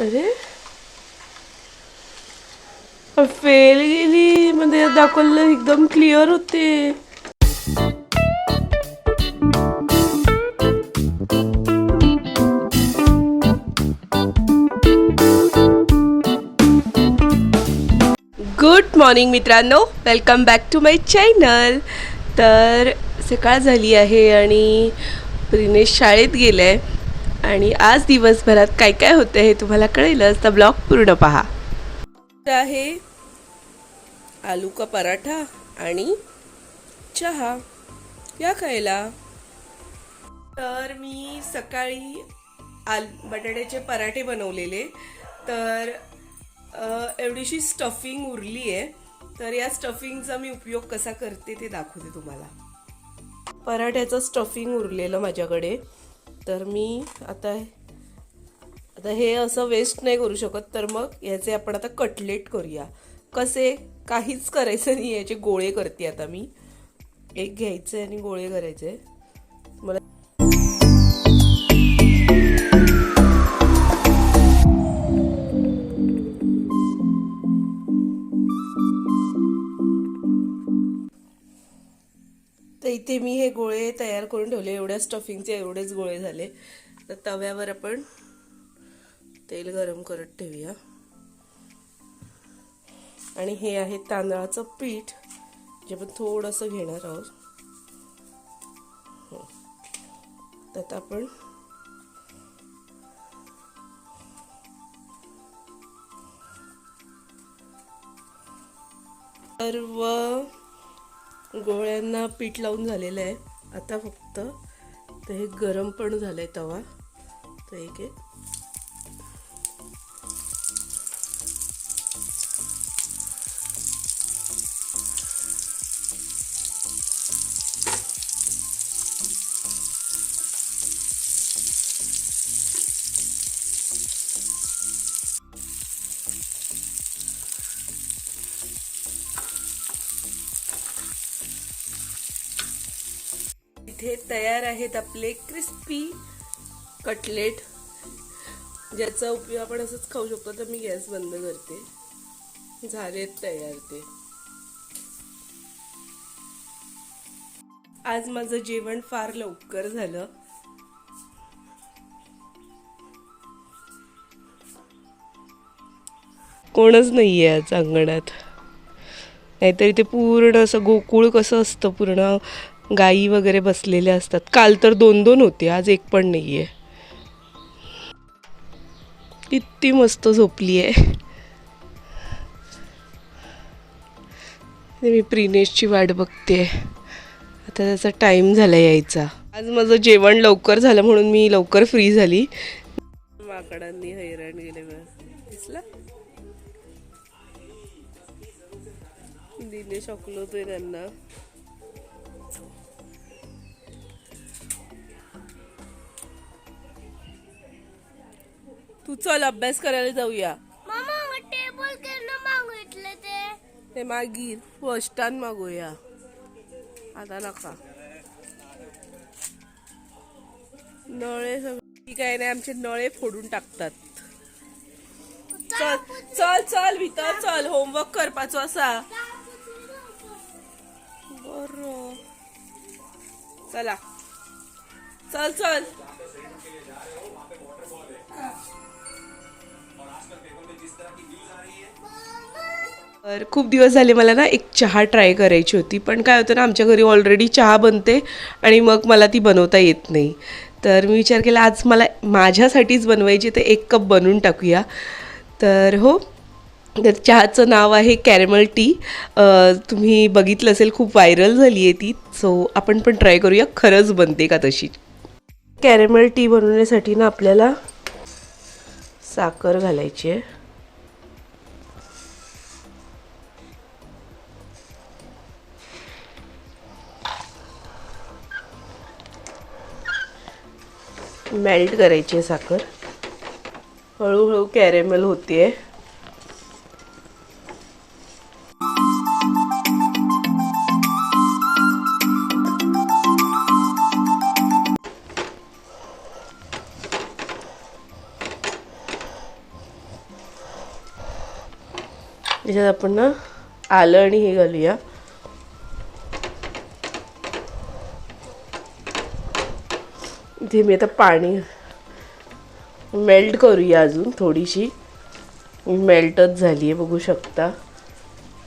अरे. फेल गेली. म्हणजे दाखवलं एकदम क्लिअर होते. गुड मॉर्निंग मित्रांनो. Welcome back to my channel तर सकाळ झाली आहे आणि प्रिनेश शाळेत गेलं आहे आणि आज दिवसभरात काय काय होतं हे तुम्हाला कळेलच. तर ब्लॉग पूर्ण पहा. आहे आलू का पराठा आणि चहा. या खायला. तर मी सकाळी आल बटाट्याचे पराठे बनवलेले. तर एवढीशी स्टफिंग उरली आहे. तर या स्टफिंगचा मी उपयोग कसा करते ते दाखवते तुम्हाला. पराठ्याचं स्टफिंग उरलेलं माझ्याकडे. तर मी आता आता हे असं वेस्ट नाही करू शकत. तर मग याचे आपण आता कटलेट करूया. कसे? काहीच करायचं नाही याचे गोळे करते आता मी. एक घ्यायचे आणि गोळे करायचे मला ठेवले एवढ्या स्टफिंगचे एवढेच गोळे झाले. तर तव्यावर आपण तेल गरम करत ठेवूया. आणि हे आहे तांदळाचं पीठ जे आपण थोडंसं घेणार आहोत. हो. त्यात आपण सर्व गोळ्यांना पीठ लावून झालेलं आहे. आता फक्त ते हे गरम पण झालं आहे तवा. तर एक एक. इथे तयार आहेत आपले क्रिस्पी कटलेट ज्याचा उपयोग आपण असंच खाऊ शकतो. तर मी गॅस बंद करते. झालेत तयार ते. आज माझं जेवण फार लवकर झालं. कोणच नाहीये आज अंगणात. नाहीतर इथे पूर्ण असं गोकुळ कसं असतं पूर्ण? गायी वगैरे बसलेल्या असतात. काल तर दोन दोन होते आज एक पण नाही आहे किती मस्त झोपली आहे. मी प्रिनेशची वाट बघते आता त्याचा टाईम झाला यायचा. आज माझं जेवण लवकर झालं म्हणून मी लवकर फ्री झाली. माकडांनी हैराण गेले दिसला? दिले शकलो ते त्यांना. तू चल अभ्यास करायला जाऊया. मामा टेबल केलं मागितलं ते. ते मागीर फस्टान मागूया. आता नका. नळे सगळे काय नाही आमचे नळे फोडून टाकतात. चल चल चल भीतर चल होमवर्क करपाचो असा. बर. चला. चल चल. तर खूप दिवस झाले मला ना एक चहा ट्राय करायची होती पण काय होतं ना आमच्या घरी ऑलरेडी चहा बनते आणि मग मला ती बनवता येत नाही. तर मी विचार केला आज मला माझ्यासाठीच बनवायची तर एक कप बनवून टाकूया. तर हो तर चहाचं नाव आहे कॅरेमल टी. तुम्ही बघितलं असेल खूप व्हायरल झाली आहे ती. सो आपण पण ट्राय करूया खरंच बनते का तशी? कॅरेमल टी बनवण्यासाठी ना आपल्याला साखर घालायची आहे. मेल्ट करायची आहे साखर. हळूहळू कॅरेमल आहे याच्यात आपण ना आलं आणि हे घालूया. इथे मी आता पाणी मेल्ट करूया अजून थोडीशी. मेल्टच झाली आहे बघू शकता.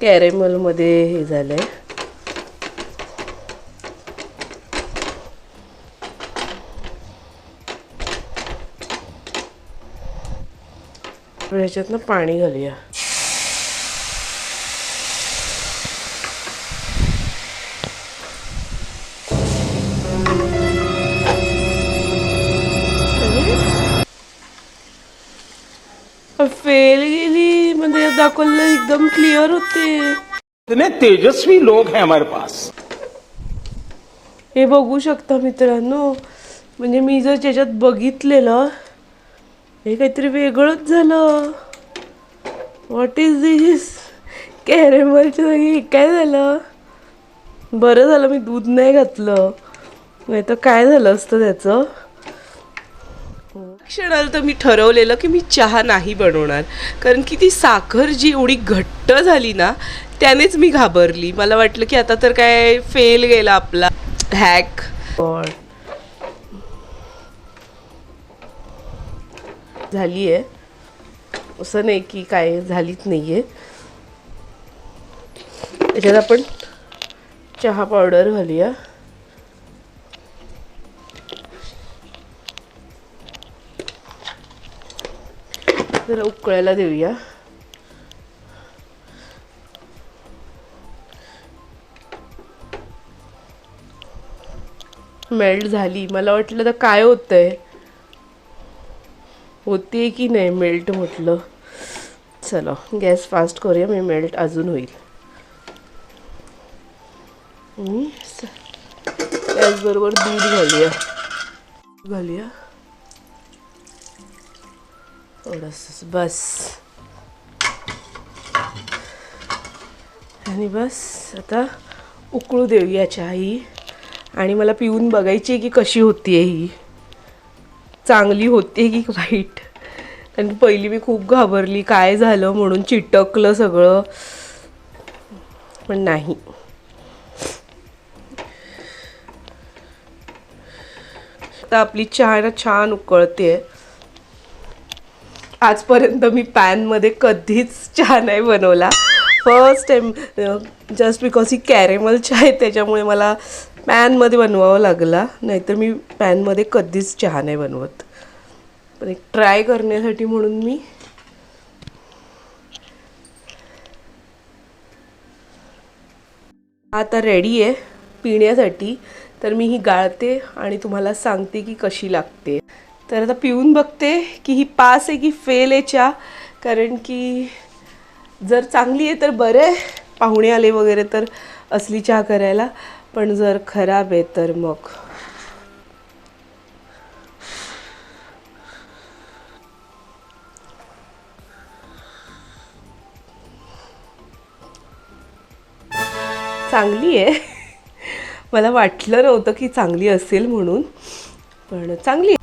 कॅरेमलमध्ये हे झालं आहे ह्याच्यात ना पाणी घालूया. फेल गेली. म्हणजे दाखवलं एकदम क्लिअर होते. इतने तेजस्वी लोग हैं हमारे पास. हे बघू शकता मित्रांनो. म्हणजे मी जर त्याच्यात बघितलेलं हे काहीतरी वेगळंच झालं. व्हॉट इज दिस कॅरेमलच्या जागी हे काय झालं? बरं झालं मी दूध नाही घातलं. नाही तर काय झालं असतं त्याचं? क्षणाला तर मी ठरवलेलं की मी चहा नाही बनवणार. कारण की ती साखर जी एवढी घट्ट झाली ना त्यानेच मी घाबरली. मला वाटलं की आता तर काय फेल गेला आपला. हॅक झाली आहे. असं नाही की काय झालीच नाही आहे त्याच्यात आपण चहा पावडर घालूया. जरा उकळायला देऊया. मेल्ट झाली. मला वाटलं तर काय होतंय? होते की नाही मेल्ट म्हटलं? चला गॅस फास्ट करूया. मी मेल्ट अजून होईल. गॅसबरोबर त्याचबरोबर दूध घालूया. घालूया. थोडंसं बस आणि बस आता उकळू देऊया चहा. ही आणि मला पिऊन बघायची आहे की कशी होती आहे ही. चांगली होते की वाईट. कारण पहिली मी खूप घाबरली काय झालं म्हणून चिटकलं सगळं. पण नाही. आता आपली चहा ना छान उकळते आजपर्यंत मी पॅनमध्ये कधीच चहा नाही बनवला. फर्स्ट टाईम जस्ट बिकॉज ही कॅरेमल चहा आहे त्याच्यामुळे मला पॅनमध्ये बनवावं लागला. नाहीतर मी पॅनमध्ये कधीच चहा नाही बनवत. पण एक ट्राय करण्यासाठी म्हणून मी आता रेडी आहे पिण्यासाठी. तर मी ही गाळते आणि तुम्हाला सांगते की कशी लागते. तर आता पिऊन बघते की ही पास आहे की फेल आहे चहा कारण की जर चांगली आहे तर बरं आहे पाहुणे आले वगैरे तर असली चहा करायला. पण जर खराब आहे तर मग. चांगली आहे. मला वाटलं नव्हतं की चांगली असेल म्हणून. पण चांगली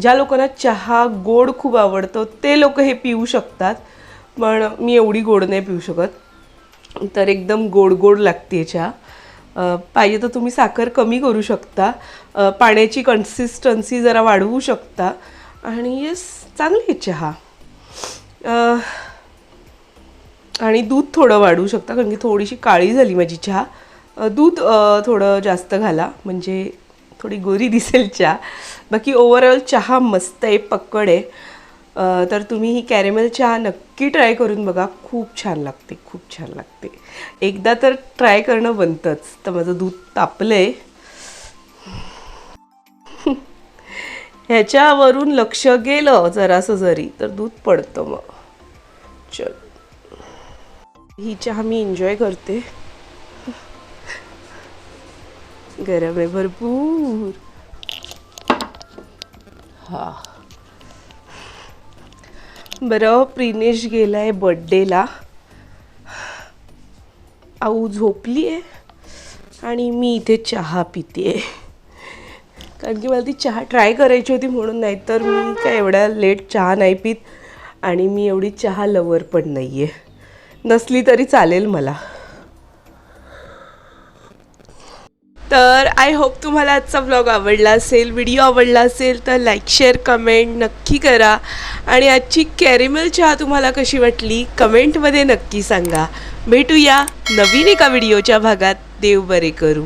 ज्या लोकांना चहा गोड खूप आवडतो ते लोक हे पिऊ शकतात पण मी एवढी गोड नाही पिऊ शकत. तर एकदम गोड गोड लागते चहा. पाहिजे तर तुम्ही साखर कमी करू शकता. पाण्याची कन्सिस्टन्सी जरा वाढवू शकता. आणि येस चांगली आहे चहा. आणि दूध थोडं वाढवू शकता कारण की थोडीशी काळी झाली माझी चहा. दूध थोडं जास्त घाला म्हणजे थोडी गोरी दिसेल चहा. बाकी ओव्हरऑल चहा मस्त आहे पक्कड आहे. तर तुम्ही ही कॅरेमेल चहा नक्की ट्राय करून बघा. खूप छान लागते खूप छान लागते. एकदा तर ट्राय करणं बनतंच. तर माझं दूध तापलं आहे ह्याच्यावरून लक्ष गेलं जरासं जरी तर दूध पडतं मग. चल. ही चहा मी एन्जॉय करते. गरम आहे भरपूर. हां. बरं प्रिनेश गेला आहे बड्डेला आऊ झोपली आहे आणि मी इथे चहा पिते कारण की मला ती चहा ट्राय करायची होती म्हणून नाहीतर मी काय एवढ्या लेट चहा नाही पित आणि मी एवढी चहा लवर पण नाही आहे नसली तरी चालेल मला. तर आय होप तुम्हाला आजचा ब्लॉग आवडला असेल व्हिडिओ आवडला असेल तर लाईक शेअर कमेंट नक्की करा. आणि आजची कॅरेमल चहा तुम्हाला कशी वाटली कमेंटमध्ये नक्की सांगा. भेटूया नवीन एका व्हिडिओच्या भागात. देव बरे करू.